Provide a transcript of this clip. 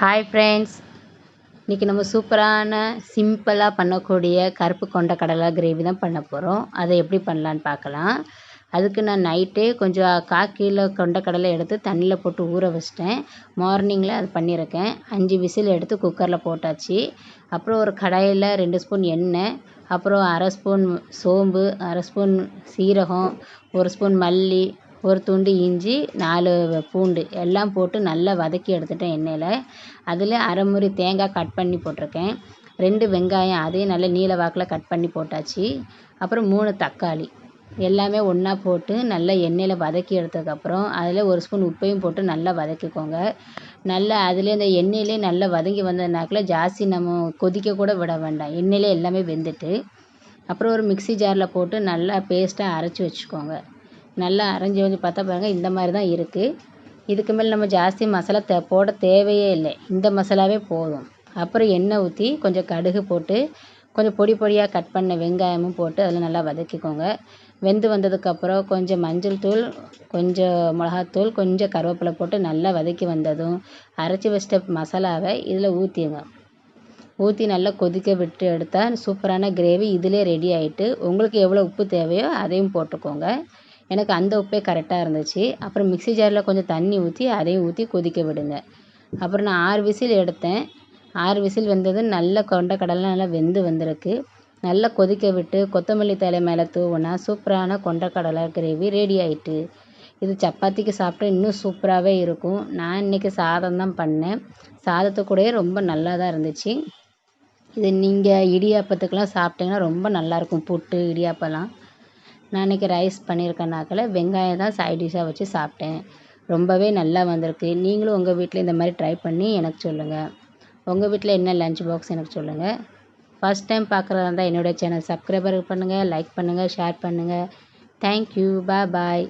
Hi friends இன்றைக்கி நம்ம சூப்பரான சிம்பிளாக பண்ணக்கூடிய கருப்பு கொண்ட கடலை கிரேவி தான் பண்ண போகிறோம் அதை எப்படி பண்ணலான்னு பார்க்கலாம். அதுக்கு நான் நைட்டே கொஞ்சம் கா கீழே கொண்ட கொண்டக்கடலை எடுத்து தண்ணியில் போட்டு ஊற வச்சிட்டேன். மார்னிங்கில் அது பண்ணியிருக்கேன். அஞ்சு விசில் எடுத்து குக்கரில் போட்டாச்சு. அப்புறம் ஒரு கடாயில் ரெண்டு ஸ்பூன் எண்ணெய் அப்புறம் அரை ஸ்பூன் சோம்பு அரை ஸ்பூன் சீரகம் ஒரு ஸ்பூன் மல்லி ஒரு துண்டு இஞ்சி நாலு பூண்டு எல்லாம் போட்டு நல்லா வதக்கி எடுத்துட்டேன் எண்ணெயில். அதில் அரை முறி தேங்காய் கட் பண்ணி போட்டிருக்கேன். ரெண்டு வெங்காயம் அதையும் நல்லா நீல வாக்கில் கட் பண்ணி போட்டாச்சு. அப்புறம் மூணு தக்காளி எல்லாமே ஒன்றா போட்டு நல்லா எண்ணெயில் வதக்கி எடுத்ததுக்கப்புறம் அதில் ஒரு ஸ்பூன் உப்பையும் போட்டு நல்லா வதக்கிக்கோங்க. நல்லா அதிலே இந்த எண்ணெயிலே நல்லா வதங்கி வந்ததுனாக்கில் ஜாஸ்தி நம்ம கொதிக்க கூட விட வேண்டாம். எண்ணெயிலே எல்லாமே வெந்துட்டு அப்புறம் ஒரு மிக்ஸி ஜாரில் போட்டு நல்லா பேஸ்ட்டாக அரைச்சி வச்சுக்கோங்க. நல்லா அரைஞ்சி வந்து பார்த்தா பாருங்கள் இந்த மாதிரி தான் இருக்குது இதுக்கு மேலே நம்ம ஜாஸ்தி மசாலா தே போட தேவையே இல்லை. இந்த மசாலாவே போதும். அப்புறம் எண்ணெய் ஊற்றி கொஞ்சம் கடுகு போட்டு கொஞ்சம் பொடி பொடியாக கட் பண்ண வெங்காயமும் போட்டு அதில் நல்லா வதக்கிக்கோங்க. வெந்து வந்ததுக்கப்புறம் கொஞ்சம் மஞ்சள் தூள் கொஞ்சம் மிளகாத்தூள் கொஞ்சம் கருவேப்பிலை போட்டு நல்லா வதக்கி வந்ததும் அரைச்சி வச்சிட்ட மசாலாவை இதில் ஊற்றிடுங்க ஊற்றி நல்லா கொதிக்க விட்டு எடுத்தால் சூப்பரான கிரேவி. இதிலே ரெடி ஆகிட்டு உங்களுக்கு எவ்வளோ உப்பு தேவையோ அதையும் போட்டுக்கோங்க. எனக்கு அந்த உப்பே கரெக்டாக இருந்துச்சு. அப்புறம் மிக்ஸி ஜாரில் கொஞ்சம் தண்ணி ஊற்றி அதையும் ஊற்றி கொதிக்க விடுங்க. அப்புறம் நான் ஆறு விசில் எடுத்தேன். ஆறு விசில் வெந்ததும் நல்ல கொண்டக்கடலை நல்லா வெந்து வந்திருக்கு. நல்லா கொதிக்க விட்டு கொத்தமல்லி தழை மேலே தூவுனா சூப்பரான கொண்டக்கடலை கிரேவி ரெடி ஆயிட்டு. இது சப்பாத்திக்கு சாப்பிட்டா இன்னும் சூப்பராகவே இருக்கும். நான் இன்றைக்கி சாதம் தான் பண்ணேன். சாதத்துக்கூடயே ரொம்ப நல்லா தான் இருந்துச்சு. இது நீங்கள் இடியாப்பத்துக்கெலாம் சாப்பிட்டிங்கன்னா ரொம்ப நல்லாயிருக்கும் புட்டு இடியாப்பம்லாம். நான் இன்றைக்கி ரைஸ் பண்ணியிருக்கனாக்கில் வெங்காயம் தான் சைட் டிஷ்ஷாக வச்சு சாப்பிட்டேன். ரொம்பவே நல்லா வந்திருக்கு. நீங்களும் உங்கள் வீட்டில் இந்த மாதிரி ட்ரை பண்ணி எனக்கு சொல்லுங்கள் உங்கள் வீட்டில் என்ன லஞ்ச் பாக்ஸ் எனக்கு சொல்லுங்கள் ஃபஸ்ட் டைம் பார்க்குறதா இருந்தால் என்னுடைய சேனல் சப்ஸ்கிரைபர் பண்ணுங்கள் லைக் பண்ணுங்கள் ஷேர் பண்ணுங்கள் தேங்க்யூ பாய் பாய்